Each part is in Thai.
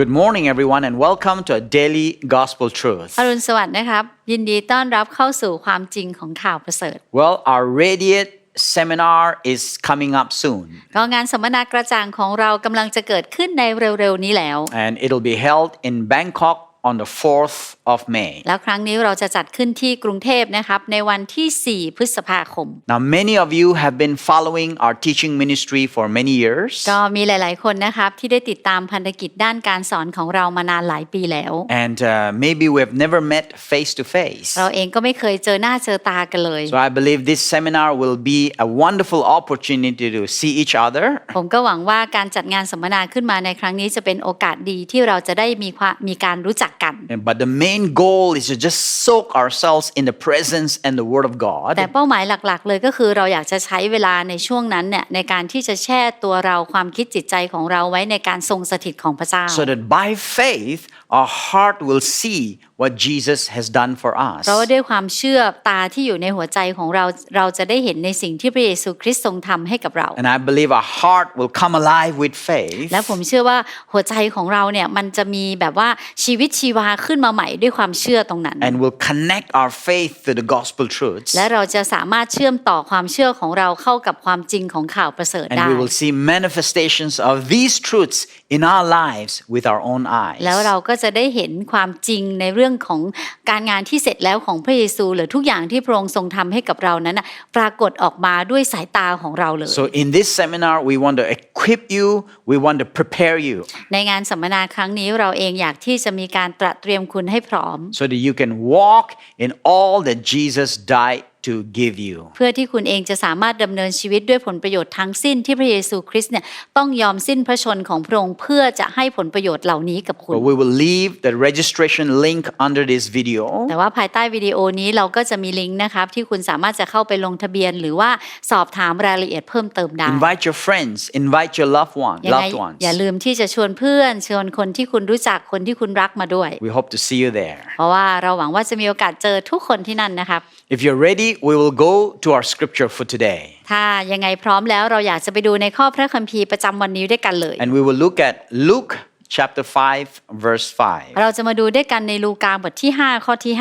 Good morning, everyone, and welcome to a daily gospel truth. อรุณสวัสดิ์นะครับ ยินดีต้อนรับเข้าสู่ความจริงของข่าวประเสริฐ Well, our Radiate seminar is coming up soon, ก็งานสัมมนากระจ่างของเรากำลังจะเกิดขึ้นในเร็วๆนี้แล้ว and it'll be held in Bangkok on the 4th of May. แล้วครั้งนี้เราจะจัดขึ้นที่กรุงเทพนะครับในวันที่ 4 พฤษภาคม Now, many of you have been following our teaching ministry for many years, ก็มีหลาย ๆ คนนะครับที่ได้ติดตามพันธกิจด้านการสอนของเรามานานหลายปีแล้ว and uh, maybe we have never met face to face. เราเองก็ไม่เคยเจอหน้าเจอตากันเลย So, I believe this seminar will be a wonderful opportunity to see each other ผมก็หวังว่าการจัดงานสัมมนาขึ้นมาในครั้งนี้จะเป็นโอกาสดีที่เราจะได้มีความมีการรู้จักกัน And- But the main goal is to just soak ourselves in the presence and the Word of God แต่เป้าหมายหลักๆ เลยก็คือเราอยากจะใช้เวลาในช่วงนั้นเนี่ยในการที่จะแช่ตัวเราความคิดจิตใจของเราไว้ในการทรงสถิตของพระเจ้า so that by faith our heart will see what Jesus has done for us. เพราะว่าด้วยความเชื่อตาที่อยู่ในหัวใจของเราเราจะได้เห็นในสิ่งที่พระเยซูคริสต์ทรงทำให้กับเรา And I believe our heart will come alive with faith และผมเชื่อว่าหัวใจของเราเนี่ยมันจะมีแบบว่าชีวิตชีวาขึ้นมาใหม่ด้วยความเชื่อตรงนั้น and will connect our faith to the gospel truths. และเราจะสามารถเชื่อมต่อความเชื่อของเราเข้ากับความจริงของข่าวประเสริฐได้ And we will see manifestations of these truths in our lives with our own eyes. แล้วเราก็จะได้เห็นความจริงในเรื่องของการงานที่เสร็จแล้วของพระเยซู หรือทุกอย่างที่พระองค์ทรงทำให้กับเรานั้นนะปรากฏออกมาด้วยสายตาของเราเลย So in this seminar, we want to equip you, we want to prepare you ในงานสัมมนาครั้งนี้เราเองอยากที่จะมีการตระเตรียมคุณให้พร้อม so that you can walk in all that Jesus died to give you. เพื่อที่คุณเองจะสามารถดำเนินชีวิตด้วยผลประโยชน์ทั้งสิ้นที่พระเยซูคริสต์เนี่ยต้องยอมสิ้นพระชนของพระองค์เพื่อจะให้ผลประโยชน์เหล่านี้กับคุณ But we will leave the registration link under this video. แต่ว่าภายใต้วิดีโอนี้เราก็จะมีลิงก์นะครับที่คุณสามารถจะเข้าไปลงทะเบียน หรือว่าสอบถามรายละเอียดเพิ่มเติมได้ Invite your friends, invite your loved one, ยังไง loved ones. อย่าลืมที่จะชวนเพื่อนชวนคนที่คุณรู้จักคนที่คุณรักมาด้วย We hope to see you there. เพราะว่าเราหวังว่าจะมีโอกาสเจอทุกคนที่นั่นนะครับ If you're ready, we will go to our scripture for today. ถ้ายังไงพร้อมแล้วเราอยากจะไปดูในข้อพระคัมภีร์ประจำวันนี้ด้วยกันเลย And we will look at Luke chapter 5, verse 5. เราจะมาดูด้วยกันในลูกาบทที่ 5 ข้อที่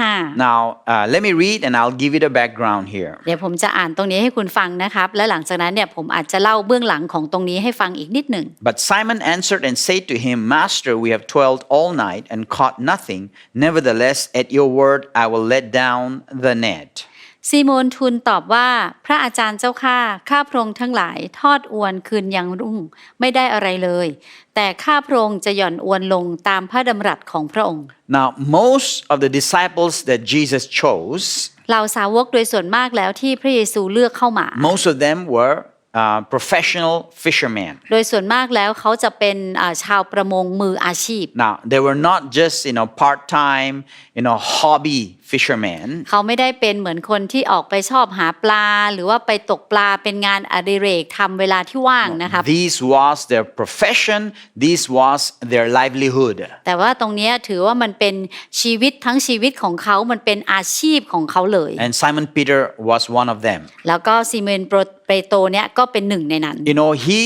Now, uh, let me read and I'll give you the background here. 5เดี๋ยวผมจะอ่านตรงนี้ให้คุณฟังนะครับ และหลังจากนั้นเนี่ยผมอาจจะเล่าเบื้องหลังของตรงนี้ให้ฟังอีกนิดหนึ่ง But Simon answered and said to him, Master, we have toiled all night and caught nothing. Nevertheless, at your word, I will let down the net. ซีโมนทูลตอบว่าพระอาจารย์เจ้าข้าข้าพระองค์ทั้งหลายทอดอวนคืนยังรุ่งไม่ได้อะไรเลย แต่ข้าพระองค์จะหย่อนอวนลงตามพระดำรัสของพระองค์ Now, most of the disciples that Jesus chose, เหล่าสาวกโดยส่วนมากแล้วที่พระเยซูเลือกเข้ามา most of them were uh, professional fishermen. โดยส่วนมากแล้วเขาจะเป็นอ่าชาวประมงมืออาชีพ Now, they were not just, you know, part-time, you know, hobby fishermen. เขาไม่ได้เป็นเหมือนคนที่ออกไปชอบหาปลา หรือว่าไปตกปลาเป็นงานอดิเรกทำเวลาที่ว่างนะครับ This was their profession. This was their livelihood. แต่ว่าตรงเนี้ยถือว่ามันเป็นชีวิตทั้งชีวิตของเขา มันเป็นอาชีพของเขาเลย And Simon Peter was one of them. แล้วก็ซีเมนโปรเปโตรเนี่ยก็เป็นหนึ่งในนั้น You know, he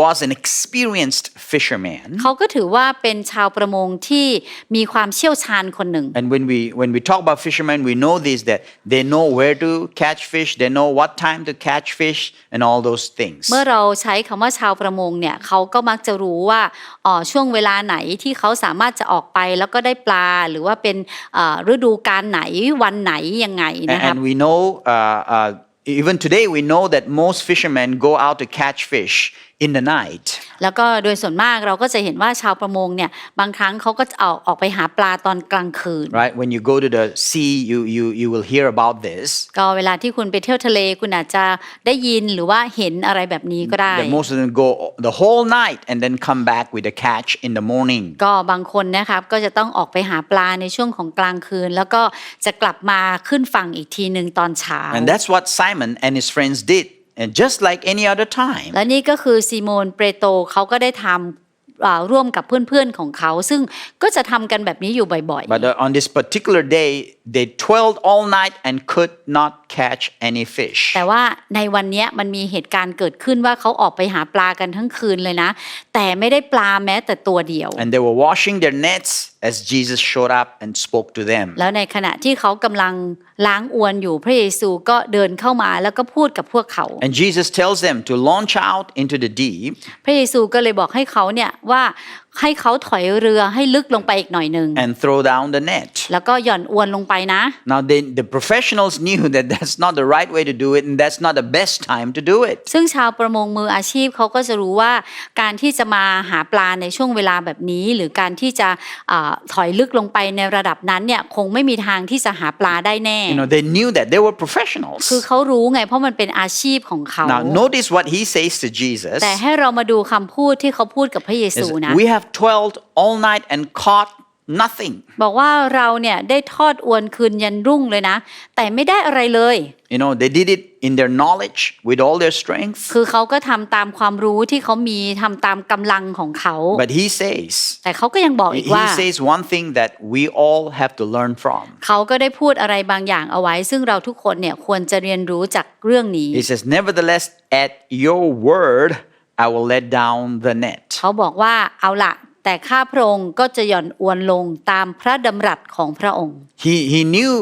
was an experienced fisherman. เขาก็ถือว่าเป็นชาวประมงที่มีความเชี่ยวชาญคนหนึ่ง And when we when we talk about fishermen, we know this that they know where to catch fish, they know what time to catch fish, and all those things. เมื่อเราใช้คำว่าชาวประมงเนี่ยเขาก็มักจะรู้ว่าอ๋อช่วงเวลาไหนที่เขาสามารถจะออกไปแล้วก็ได้ปลาหรือว่าเป็นเอ่อฤดูการไหนวันไหนยังไง And, นะครับ and we know, uh, uh, even today, we know that most fishermen go out to catch fish in the night. แล้วก็โดยส่วนมากเราก็จะเห็นว่าชาวประมงเนี่ยบางครั้งเขาก็จะออกออกไปหาปลาตอนกลางคืน Right? When you go to the sea, you, you, you will hear about this. ก็เวลาที่คุณไปเที่ยวทะเลคุณอาจจะได้ยินหรือว่าเห็นอะไรแบบนี้ก็ได้ That most of them go the whole night and then come back with a catch in the morning. ก็บางคนนะครับก็จะต้องออกไปหาปลาในช่วงของกลางคืน แล้วก็จะกลับมาขึ้นฝั่งอีกทีหนึ่งตอนเช้า And that's what Simon and his friends did. And just like any other time. และนี่ก็คือซีโมนเปโตรเขาก็ได้ทำอ่าร่วมกับเพื่อนๆของเขา ซึ่งก็จะทำกันแบบนี้อยู่บ่อย But uh, on this particular day, they toiled all night and could not catch any fish. แต่ว่าในวันเนี้ยมันมีเหตุการณ์เกิดขึ้นว่าเขาออกไปหาปลากันทั้งคืนเลยนะ แต่ไม่ได้ปลาแม้แต่ตัวเดียว And they were washing their nets as Jesus showed up and spoke to them. แล้วในขณะที่เขากำลังล้างอวนอยู่พระเยซูก็เดินเข้ามาแล้วก็พูดกับพวกเขา And Jesus tells them to launch out into the deep พระเยซูก็เลยบอกให้เขาเนี่ยว่า ให้เขาถอยเรือให้ลึกลงไปอีกหน่อยหนึ่ง and throw down the net. แล้วก็หย่อนอวนลงไปนะ Now, they, the professionals knew that that's not the right way to do it, and that's not the best time to do it. ซึ่งชาวประมงมืออาชีพเขาก็จะรู้ว่าการที่จะมาหาปลาในช่วงเวลาแบบนี้ หรือการที่จะอาถอยลึกลงไปในระดับนั้นเนี่ยคงไม่มีทางที่จะหาปลาได้แน่ You know, they knew that they were professionals. คือเขารู้ไงเพราะมันเป็นอาชีพของเขา Now, notice what he says to Jesus. แต่ให้เรามาดูคำพูดที่เขาพูดกับพระเย is, ซูนะ We have toiled all night and caught nothing. บอกว่าเราเนี่ยได้ทอดอวนคืนยันรุ่งเลยนะ แต่ไม่ได้อะไรเลย You know, they did it in their knowledge with all their strength. คือเขาก็ทำตามความรู้ที่เขามีทำตามกำลังของเขา But he says, แต่เขาก็ยังบอกอีก he ว่า says one thing that we all have to learn from. เขาก็ได้พูดอะไรบางอย่างเอาไว้ ซึ่งเราทุกคนเนี่ยควรจะเรียนรู้จากเรื่องนี้ He says, Nevertheless, at your word, I will let down the net. เขาบอกว่าเอาละแต่ข้าพระองค์ก็จะหย่อนอวนลงตามพระดำรัสของพระองค์ He, he knew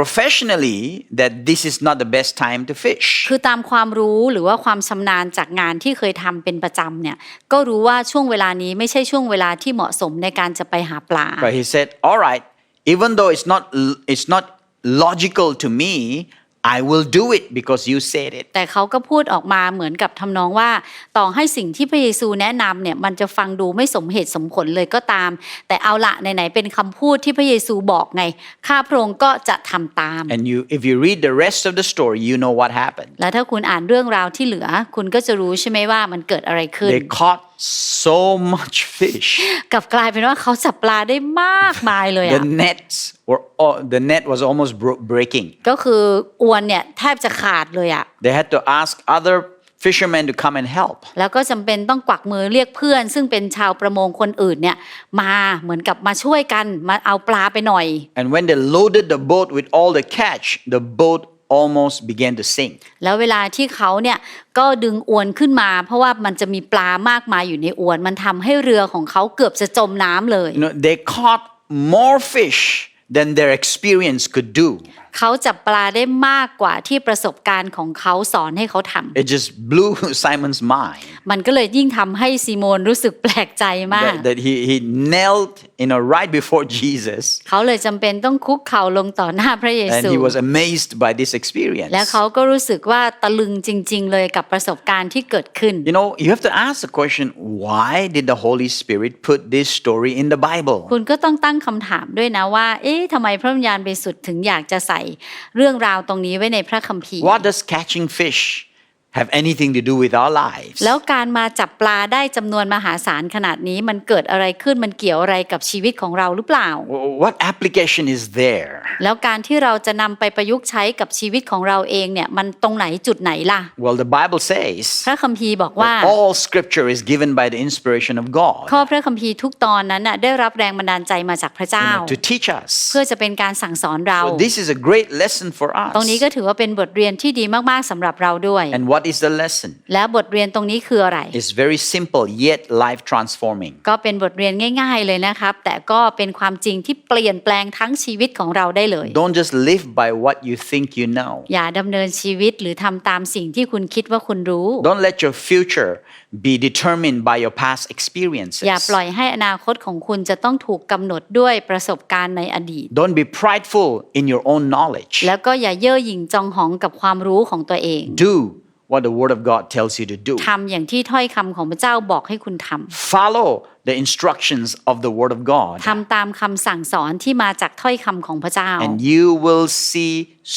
professionally that this is not the best time to fish. คือตามความรู้หรือว่าความชำนาญจากงานที่เคยทำเป็นประจำเนี่ยก็รู้ว่าช่วงเวลานี้ไม่ใช่ช่วงเวลาที่เหมาะสมในการจะไปหาปลา But he said, All right, even though it's not, it's not logical to me, I will do it because you said it. แต่เขาก็พูดออกมาเหมือนกับทำนองว่า ต่อให้สิ่งที่พระเยซูแนะนำเนี่ยมันจะฟังดูไม่สมเหตุสมผลเลยก็ตาม แต่เอาละไหนๆเป็นคำพูดที่พระเยซูบอกไงข้าพระองค์ก็จะทำตาม And you, if you read the rest of the story, you know what happened. แล้วถ้าคุณอ่านเรื่องราวที่เหลือ คุณก็จะรู้ใช่ไหมว่ามันเกิดอะไรขึ้น They caught so much fish. กลับกลายเป็นว่าเขาจับปลาได้มากมายเลย The อะ nets were, all- the net was almost bro- breaking. ก็คืออวนเนี่ยแทบจะขาดเลยอะ They had to ask other fishermen to come and help. แล้วก็จำเป็นต้องกวักมือเรียกเพื่อน ซึ่งเป็นชาวประมงคนอื่นเนี่ยมาเหมือนกับมาช่วยกันมาเอาปลาไปหน่อย And when they loaded the boat with all the catch, the boat almost began to sink. แล้วเวลาที่เขาเนี่ยก็ดึงอวนขึ้นมา เพราะว่ามันจะมีปลามากมายอยู่ในอวน มันทำให้เรือของเขาเกือบจะจมน้ำเลย You know, they caught more fish than their experience could do. เขาจับปลาได้มากกว่าที่ประสบการณ์ของเขาสอนให้เขาทำ It just blew Simon's mind มันก็เลยยิ่งทำให้ซีโมนรู้สึกแปลกใจมาก that, that he, he knelt you know, right before Jesus เขาเลยจำเป็นต้องคุกเข่าลงต่อหน้าพระเย and ซู he was amazed by this experience. และเขาก็รู้สึกว่าตะลึงจริง ๆ เลยกับประสบการณ์ที่เกิดขึ้น You know, you have to ask the question why did the Holy Spirit put this story in the Bible? คุณก็ต้องตั้งคำถามด้วยนะว่า เอ๊ะทำไมพระวิญญาณบริสุทธิ์ถึงอยากจะใส่เรื่องราวตรงนี้ไว้ในพระคัมภีร์ What does catching fish have anything to do with our lives? แล้วการมาจับปลาได้จำนวนมหาศาลขนาดนี้มันเกิดอะไรขึ้นมันเกี่ยวอะไรกับชีวิตของเราหรือเปล่า What application is there? แล้วการที่เราจะนำไปประยุกต์ใช้กับชีวิตของเราเองเนี่ยมันตรงไหนจุดไหนล่ะ Well, the Bible says พระคัมภีร์บอกว่า that all scripture is given by the inspiration of God ข้อพระคัมภีร์ทุกตอนนั้นน่ะได้รับแรงบันดาลใจมาจากพระเจ้า you know, to teach us. เพื่อจะเป็นการสั่งสอนเรา So this is a great lesson for ตรงนี้ us. ก็ถือว่าเป็นบทเรียนที่ดีมากๆสำหรับเราด้วย And what is the lesson? แล้วบทเรียนตรงนี้คืออะไร It's very simple yet life transforming. ก็เป็นบทเรียนง่ายๆเลยนะครับ แต่ก็เป็นความจริงที่เปลี่ยนแปลงทั้งชีวิตของเราได้เลย Don't just live by what you think you know. อย่าดำเนินชีวิตหรือทำตามสิ่งที่คุณคิดว่าคุณรู้ Don't let your future be determined by your past experiences. อย่าปล่อยให้อนาคตของคุณจะต้องถูกกำหนดด้วยประสบการณ์ในอดีต Don't be prideful in your own knowledge. แล้วก็อย่าเย่อหยิ่งจองหองกับความรู้ของตัวเอง Do what the Word of God tells you to do. ทำอย่างที่ถ้อยคำของพระเจ้าบอกให้คุณทำ Follow the instructions of the Word of God, ทำตามคำสั่งสอนที่มาจากถ้อยคำของพระเจ้า and you will see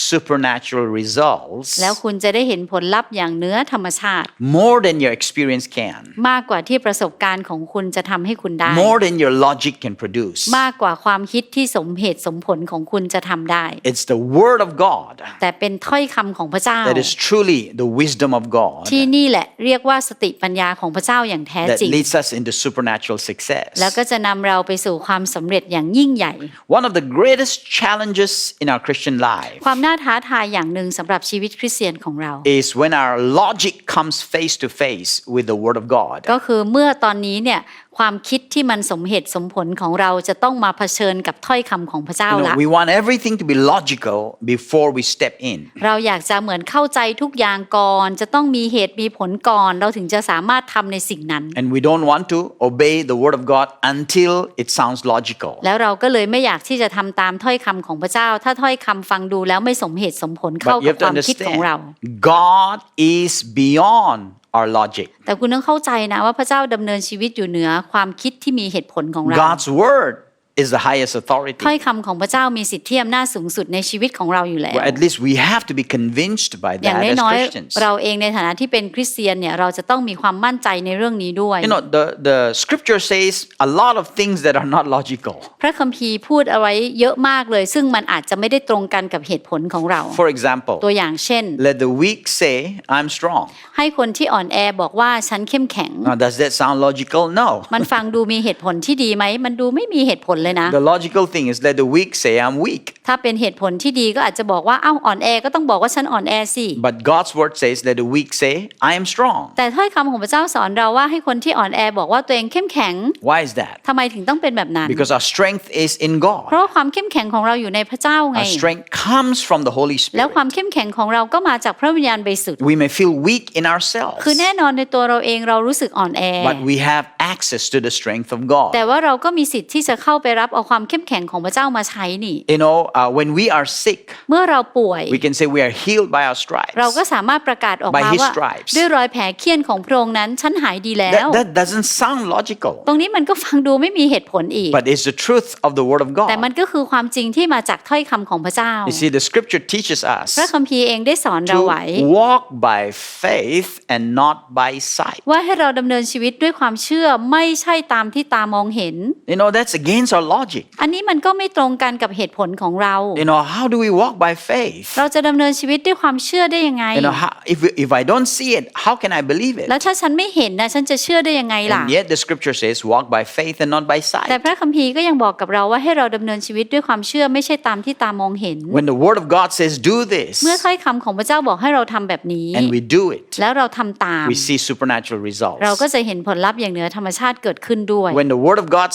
supernatural results แล้วคุณจะได้เห็นผลลัพธ์อย่างเนื้อธรรมชาติ more than your experience can, มากกว่าที่ประสบการณ์ของคุณจะทำให้คุณได้ more than your logic can produce. มากกว่าความคิดที่สมเหตุสมผลของคุณจะทำได้ It's the Word of God แต่เป็นถ้อยคำของพระเจ้า that is truly the wisdom of God ที่นี่แหละเรียกว่าสติปัญญาของพระเจ้าอย่างแท้ that จริง leads us into supernatural success. แล้วก็จะนำเราไปสู่ความสำเร็จอย่างยิ่งใหญ่ One of the greatest challenges in our Christian life ความน่าท้าทายอย่างหนึ่งสำหรับชีวิตคริสเตียนของเรา is when our logic comes face to face with the Word of God. ก็คือเมื่อตอนนี้เนี่ยความคิดที่มันสมเหตุสมผลของเราจะต้องมาเผชิญกับถ้อยคำของพระเจ้า You know, ละ we want everything to be logical before we step in. เราอยากจะเหมือนเข้าใจทุกอย่างก่อน จะต้องมีเหตุมีผลก่อน เราถึงจะสามารถทำในสิ่งนั้น And we don't want to obey the Word of God until it sounds logical. แล้วเราก็เลยไม่อยากที่จะทำตามถ้อยคำของพระเจ้า ถ้าถ้อยคำฟังดูแล้วไม่สมเหตุสมผลเข้า But you กับ have ค to วามคิดของเรา understand God is beyond our logic. แต่คุณต้องเข้าใจนะว่าพระเจ้าดำเนินชีวิตอยู่เหนือความคิดที่มีเหตุผลของเรา God's Word is the highest authority. ถ้อยคำของพระเจ้ามีสิทธิอำนาจสูงสุดในชีวิตของเราอยู่แล้ว Well, at least we have to be convinced by อย่าง that as น้อย Christians. ๆเราเองในฐานะที่เป็นคริสเตียนเนี่ยเราจะต้องมีความมั่นใจในเรื่องนี้ด้วย You know, the, the scripture says a lot of things that are not logical. พระคัมภีร์พูดเอาไว้เยอะมากเลย ซึ่งมันอาจจะไม่ได้ตรงกันกับเหตุผลของเรา For example, ตัวอย่างเช่น let the weak say, I'm strong. ให้คนที่อ่อนแอบอกว่าฉันเข้มแข็ง Now, does that sound logical? No. มันฟังดูมีเหตุผลที่ดีไหมมันดูไม่มีเหตุผลเลยนะ The logical thing is let the weak say, I'm weak. ถ้าเป็นเหตุผลที่ดีก็อาจจะบอกว่าเอ้าอ่อนแอก็ต้องบอกว่าฉันอ่อนแอสิ But God's word says, let the weak say, I am strong. แต่ถ้อยคำของพระเจ้าสอนเราว่าให้คนที่อ่อนแอบอกว่าตัวเองเข้มแข็ง Why is that? ทำไมถึงต้องเป็นแบบนั้น Because our strength is in เพ God. ราะว่าความเข้มแข็งของเราอยู่ในพระเจ้าไง Our strength comes from the Holy แล้ว Spirit. ความเข้มแข็งของเราก็มาจากพระวิญญาณบริสุทธิ์ We may feel weak in ourselves, คือแน่นอนในตัวเราเองเรารู้สึกอ่อนแอ but we have access to the strength of God. แต่ว่าเราก็มีสิทธิ์ที่จะเข้าไปรับเอาความเข้มแข็งของพระเจ้ามาใช้นี่ You know, uh, when we are sick, เมื่อเราป่วย we can say we are healed by our stripes. เราก็สามารถประกาศออก By มา his ว่า stripes ด้วยรอยแผลเคี้ยนของพระองค์นั้นฉันหายดีแล้ว That, that doesn't sound logical, ตรงนี้มันก็ฟังดูไม่มีเหตุผลอีก but it's the truth of the Word of แต่มั God. นก็คือความจริงที่มาจากถ้อยคำของพระเจ้า You see, the scripture teaches พระ us คัมภีร์เองได้สอนเราไว้ to walk by faith and not by sight. ว่าให้เราดำเนินชีวิตด้วยความเชื่อไม่ใช่ตามที่ตามองเห็น You know, that's against our logic. อันนี้มันก็ไม่ตรงกันกับเหตุผลของเรา You know, how do we walk by faith? เราจะดำเนินชีวิตด้วยความเชื่อได้ยังไง You know, how, if, if I don't see it, how can I believe it? แล้วถ้าฉันไม่เห็นนะฉันจะเชื่อได้ยังไงล่ะ And yet the scripture says, walk by faith and not by แต่ sight. พระคัมภีร์ก็ยังบอกกับเราว่าให้เราดำเนินชีวิตด้วยความเชื่อไม่ใช่ตามที่ตามองเห็น When the word of God says, do this, เมื่อถ้อยคำของพระเจ้าบอกให้เราทำแบบนี้ and we do it, แล้วเราทำตาม we see supernatural เราก็ results. จะเห็นผลลัพธ์อย่างเหนือธรรมชาติเกิดขึ้นด้วย When the word of God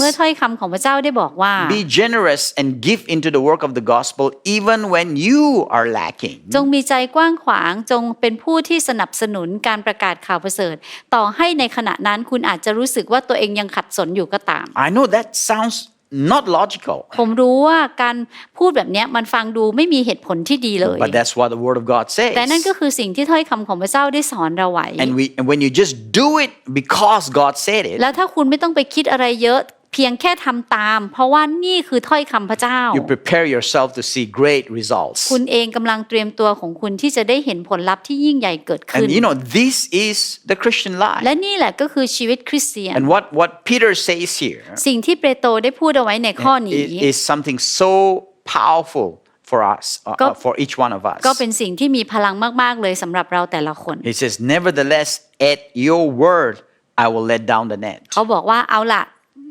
เมื่อ says, ถ้อยคำของพระเจ้าได้บอกว่า be generous and give into the work of the gospel even when you are lacking. จงมีใจกว้างขวางจงเป็นผู้ที่สนับสนุนการประกาศข่าวประเสริฐ ต่อให้ในขณะนั้นคุณอาจจะรู้สึกว่าตัวเองยังขัดสนอยู่ก็ตาม I know that sounds not logical, ผมรู้ว่าการพูดแบบเนี้ยมันฟังดูไม่มีเหตุผลที่ดีเลย but that's what the word of God แต่นั่นก็ says. คือสิ่งที่ถ้อยคำของพระเจ้าได้สอนเราไว้ And, we, and when you just do it because God said it, แล้วถ้าคุณไม่ต้องไปคิดอะไรเยอะ เพียงแค่ทำตาม เพราะว่านี่คือถ้อยคำพระเจ้า you prepare yourself to see great results. คุณเองกำลังเตรียมตัวของคุณที่จะได้เห็นผลลัพธ์ที่ยิ่งใหญ่เกิดขึ้น And you know, this is the Christian และ life. นี่แหละก็คือชีวิตคริสเตียน And what, what Peter says here สิ่งที่เปโตรได้พูดเอาไว้ในข้อนี้ is, is something so powerful for us, uh, Go- uh, for each one of us. ก็เป็นสิ่งที่มีพลังมาก ๆ เลยสำหรับเราแต่ละคน He says, Nevertheless, at your word, I will let down the net. เขาบอกว่าเอาละ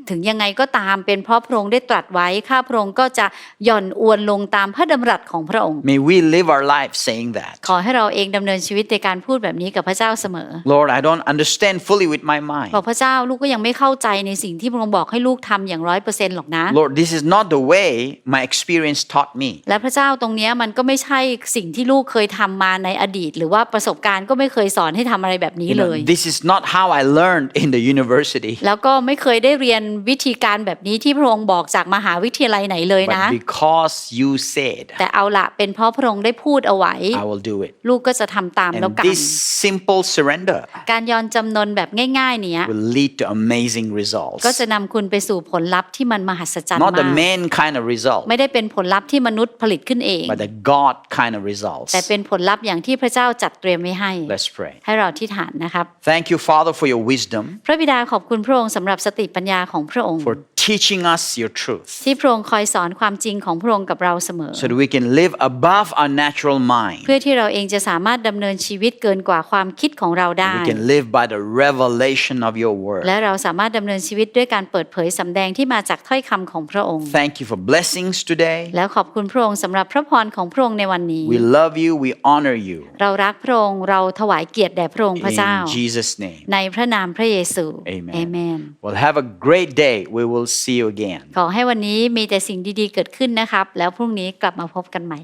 ถึงยังไงก็ตามเป็นเพราะพระองค์ได้ตรัสไว้ข้าพระองค์ก็จะหย่อนอวนลงตามพระดำรัสของพระองค์ May we live our life saying that. ขอให้เราเองดำเนินชีวิตในการพูดแบบนี้กับพระเจ้าเสมอ Lord, I don't understand fully with my บ mind. อกพระเจ้าลูกก็ยังไม่เข้าใจในสิ่งที่พระองค์บอกให้ลูกทำอย่างร้อยเปอร์เซ็นต์หรอกนะ Lord, this is not the way my experience taught me. และพระเจ้าตรงเนี้ยมันก็ไม่ใช่สิ่งที่ลูกเคยทำมาในอดีต หรือว่าประสบการณ์ก็ไม่เคยสอนให้ทำอะไรแบบนี้ You เล know, ย this is not how I learned in the university. แล้วก็ไม่เคยได้เรียนวิธีการแบบนี้ที่พระองค์บอกจากมหาวิทยาลัยไหนเลยนะ But because you said, แต่เอาละเป็นเพราะพระองค์ได้พูดเอาไว้ I will do it. ลูกก็จะทำตามแล้ว And กัน this simple surrender การยอมจำนนแบบง่ายๆเนี้ย will lead to amazing results. ก็จะนำคุณไปสู่ผลลัพธ์ที่มันมหัศจรรย์ Not มา the ก man kind of result, ไม่ได้เป็นผลลัพธ์ที่มนุษย์ผลิตขึ้นเอง but the God kind of results. แต่เป็นผลลัพธ์อย่างที่พระเจ้าจัดเตรียมไว้ให้ Let's pray. ให้เราที่ฐานนะครับ Thank you, Father, for your wisdom, พระบิดาขอบคุณพระองค์สำหรับสติปัญญาของพระองค์ for teaching us your truth ที่พระองค์คอยสอนความจริงของพระองค์กับเราเสมอ so that we can live above our natural mind. เพื่อที่เราเองจะสามารถดำเนินชีวิตเกินกว่าความคิดของเราได้ We can live by the revelation of your word. และเราสามารถดำเนินชีวิตด้วยการเปิดเผยสำแดงที่มาจากถ้อยคำของพระองค์ Thank you for blessings today. แล้วขอบคุณพระองค์สำหรับพระพรของพระองค์ในวันนี้ We love you. We honor you. เรารักพระองค์เราถวายเกียรติแด่พระองค์พระเจ้า In Jesus' name. ในพระนามพระเยซู Amen. เอเมน Well, have a great day. We will see you again. ขอให้วันนี้มีแต่สิ่งดีๆเกิดขึ้นนะครับ แล้วพรุ่งนี้กลับมาพบกันใหม่